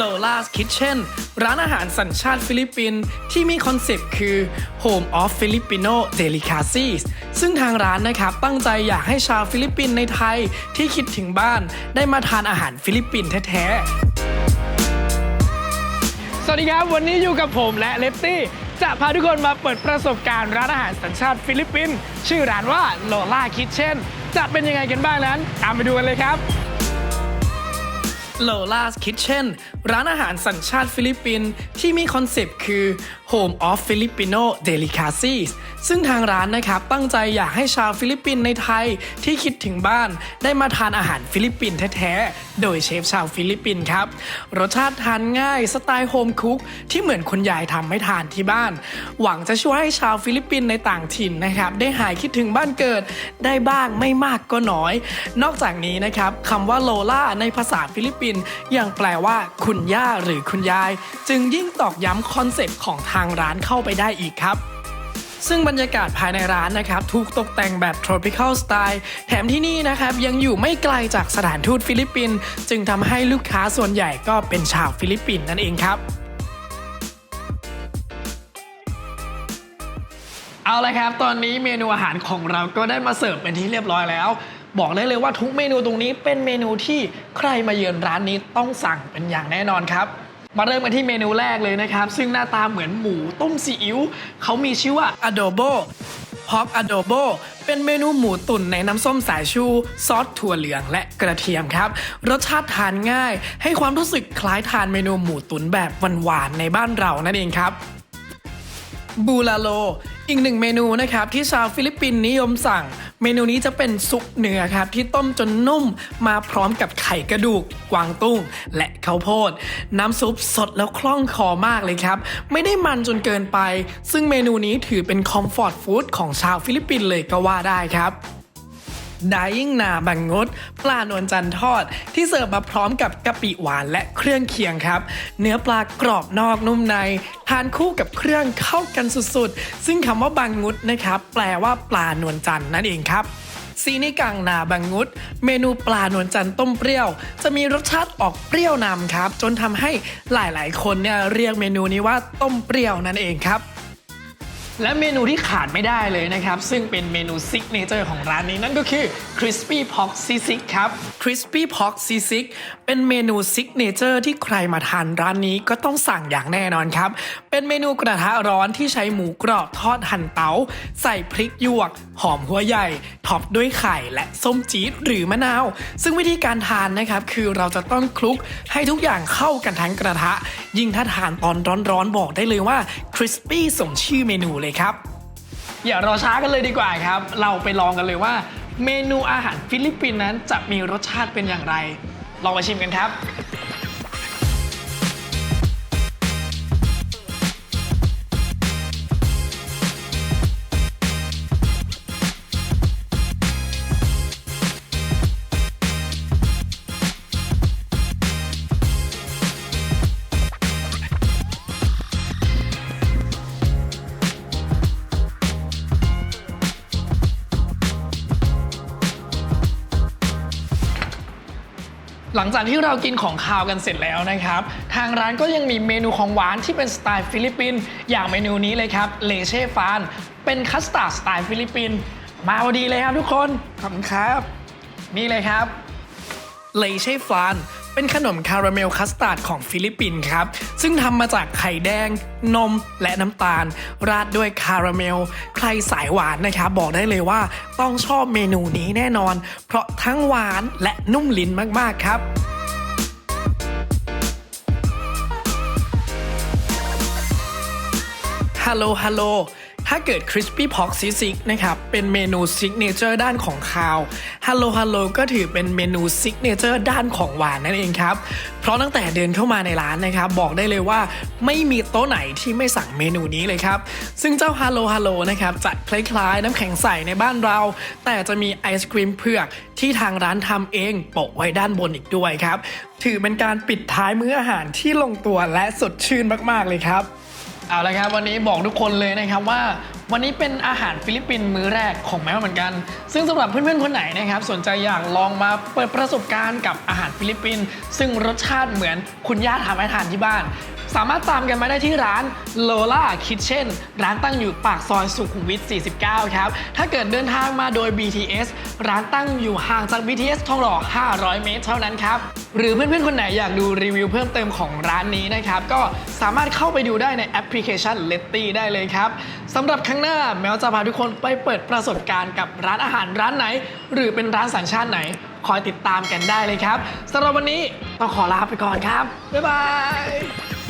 Lola's Kitchen ร้านอาหารสัญชาติฟิลิปปินส์ที่มีคอนเซปต์คือ Home of Filipino Delicacies ซึ่งทางร้านนะครับตั้งใจอยากให้ชาวฟิลิปปินส์ในไทยที่คิดถึงบ้านได้มาทานอาหารฟิลิปปินส์แท้ๆ สวัสดีครับ วันนี้อยู่กับผมและเลตตี้จะพาทุกคนมาเปิดประสบการณ์ร้านอาหารสัญชาติฟิลิปปินส์ชื่อร้านว่า Lola Kitchen จะเป็นยังไงกันบ้างนั้น ตามไปดูกันเลยครับ Lola's Kitchen ร้านอาหารสัญชาติฟิลิปปินส์ที่มีคอนเซปต์คือ Home of Filipino Delicacies ซึ่งทางร้านนะครับตั้งใจอยากให้ชาวฟิลิปปินส์ในไทยที่คิดถึงบ้าน ได้มาทานอาหารฟิลิปปินส์แท้ๆ โดยเชฟชาวฟิลิปปินส์ครับ รสชาติทานง่ายสไตล์โฮมคุกที่เหมือนคุณยายทำให้ทานที่บ้าน หวังจะช่วยให้ชาวฟิลิปปินส์ในต่างถิ่นนะครับได้หายคิดถึงบ้านเกิดได้บ้างไม่มากก็น้อย นอกจากนี้นะครับคำว่าโลล่าในภาษาฟิลิปปินส์ยังแปลว่าคุณย่าหรือคุณยาย จึงยิ่งตอกย้ำคอนเซปต์ของทางร้านเข้าไปได้อีกครับซึ่งบรรยากาศภายในร้านนะครับถูกตกแต่งแบบ tropical style แถมที่นี่นะครับยังอยู่ไม่ไกลจากสถานทูตฟิลิปปินส์จึงทำให้ลูกค้าส่วนใหญ่ก็เป็นชาวฟิลิปปินส์นั่นเองครับ เอาละครับ ตอนนี้เมนูอาหารของเราก็ได้มาเสิร์ฟเป็นที่เรียบร้อยแล้ว บอกได้เลยว่าทุกเมนูตรงนี้เป็นเมนูที่ใครมาเยือนร้านนี้ต้องสั่งเป็นอย่างแน่นอนครับ มาเริ่มกันที่เมนูแรกเลยนะครับ ซึ่งหน้าตาเหมือนหมูต้มซีอิ๊วเขามีชื่อว่า adobo pork adobo เป็นเมนูหมูตุ๋นในน้ำส้มสายชู ซอสถั่วเหลืองและกระเทียมครับ รสชาติทานง่าย ให้ความรู้สึกคล้ายทานเมนูหมูตุ๋นแบบหวานๆในบ้านเรานั่นเองครับ บูลาโล อีกหนึ่งเมนูนะครับที่ชาวฟิลิปปินส์นิยมสั่ง เมนูนี้จะเป็นซุปเนื้อครับที่ต้มจนนุ่มมาพร้อมกับไข่กระดูก กวางตุ้ง และข้าวโพด น้ำซุปสดแล้วคล่องคอมากเลยครับ ไม่ได้มันจนเกินไป ซึ่งเมนูนี้ถือเป็นคอมฟอร์ตฟู้ดของชาวฟิลิปปินส์เลยก็ว่าได้ครับ ดายิ่งนาบังงด ปลานวลจันทร์ทอด ที่เสิร์ฟมาพร้อมกับกะปิหวานและเครื่องเคียงครับ เนื้อปลากรอบนอกนุ่มใน ทานคู่กับเครื่องเข้ากันสุดๆ ซึ่งคำว่าบังงุดนะครับ แปลว่าปลานวลจันทร์นั่นเองครับซีนิกังนาบังงุด เมนูปลานวลจันทร์ต้มเปรี้ยว จะมีรสชาติออกเปรี้ยวนำครับ จนทำให้หลายๆ คนเนี่ยเรียกเมนูนี้ว่าต้มเปรี้ยวนั่นเองครับ และเมนูที่ขาดไม่ได้เลยนะครับ ซึ่งเป็นเมนูซิกเนเจอร์ของร้านนี้นั่นก็คือ Crispy Pork s i s i ครับ Crispy Pork s i s i เป็นเมนูซิกเนเจอร์ที่ใครมาทานร้านนี้ก็ต้องสั่งอย่างแน่นอนครับ เป็นเมนูกระทะร้อนที่ใช้หมูกรอบทอดหั่นเตา ใส่พริกหยวก หอมหัวใหญ่ ท็อปด้วยไข่และส้มจี๊ดหรือมะนาว ซึ่งวิธีการทานนะครับคือเราจะต้องคลุกให้ทุกอย่างเข้ากันทั้งกระทะ ยิ่งถ้าทานตอนร้อนๆบอกได้เลยว่า crispy สมชื่อเมนูเลยครับ อย่ารอช้ากันเลยดีกว่าครับ เราไปลองกันเลยว่า เมนูอาหารฟิลิปปินส์นั้นจะมีรสชาติเป็นอย่างไร ลองมาชิมกันครับ ลังจากที่เรากินของคาวกันเสร็จแล้วนะครับ ทางร้านก็ยังมีเมนูของหวานที่เป็นสไตล์ฟิลิปปินส์อย่างเมนูนี้เลยครับเลเช่ฟานเป็นคัสตาร์ดสไตล์ฟิลิปปินส์มาพอดีเลยครับทุกคนขอบคุณครับ นี่เลยครับเลเช่ฟาน เป็นขนมคาราเมลคัสตาร์ดของฟิลิปปินส์ครับ ซึ่งทำมาจากไข่แดง นมและน้ำตาล ราดด้วยคาราเมล ใครสายหวานนะครับ บอกได้เลยว่าต้องชอบเมนูนี้แน่นอน เพราะทั้งหวานและนุ่มลิ้นมาก ๆ ครับฮัลโหลฮัลโหล ถ้าเกิด Crispy Pork Sisig นะครับ เป็นเมนูซิกเนเจอร์ด้านของคาวฮัลโหลฮัลโหลก็ถือเป็นเมนูซิกเนเจอร์ด้านของหวานนั่นเองครับ เพราะตั้งแต่เดินเข้ามาในร้านนะครับ บอกได้เลยว่าไม่มีโต๊ะไหนที่ไม่สั่งเมนูนี้เลยครับ ซึ่งเจ้าฮัลโหลฮัลโหลนะครับจะคล้ายๆ น้ำแข็งใสในบ้านเรา แต่จะมีไอศครีมเผือกที่ทางร้านทำเองโปะไว้ด้านบนอีกด้วยครับ ถือเป็นการปิดท้ายมื้ออาหารที่ลงตัวและสดชื่นมากๆเลยครับ เอาละครับวันนี้บอกทุกคนเลยนะครับว่า วันนี้เป็นอาหารฟิลิปปินส์มื้อแรกของแม่เหมือนกัน ซึ่งสำหรับเพื่อนๆคนไหนนะครับสนใจอยากลองมาเปิดประสบการณ์กับอาหารฟิลิปปินส์ซึ่งรสชาติเหมือนคุณย่าทำให้ทานที่บ้าน สามารถตามกันมาได้ที่ร้าน Lola Kitchen ร้านตั้งอยู่ปากซอยสุขุมวิท 49 ครับ ถ้าเกิดเดินทางมาโดย BTS ร้านตั้งอยู่ห่างจาก BTS ทองหล่อ 500 เมตรเท่านั้นครับ หรือเพื่อนๆ คนไหนอยากดูรีวิวเพิ่มเติมของร้านนี้นะครับ ก็สามารถเข้าไปดูได้ในแอปพลิเคชัน l e t t y ได้เลยครับสำหรับครั้งหน้าแมวจะพาทุกคนไปเปิดประสบการณ์กับร้านอาหารร้านไหน หรือเป็นร้านสัญชาติไหน คอยติดตามกันได้เลยครับสำหรับวันนี้ต้องขอลาไปก่อนครับ บ๊ายบาย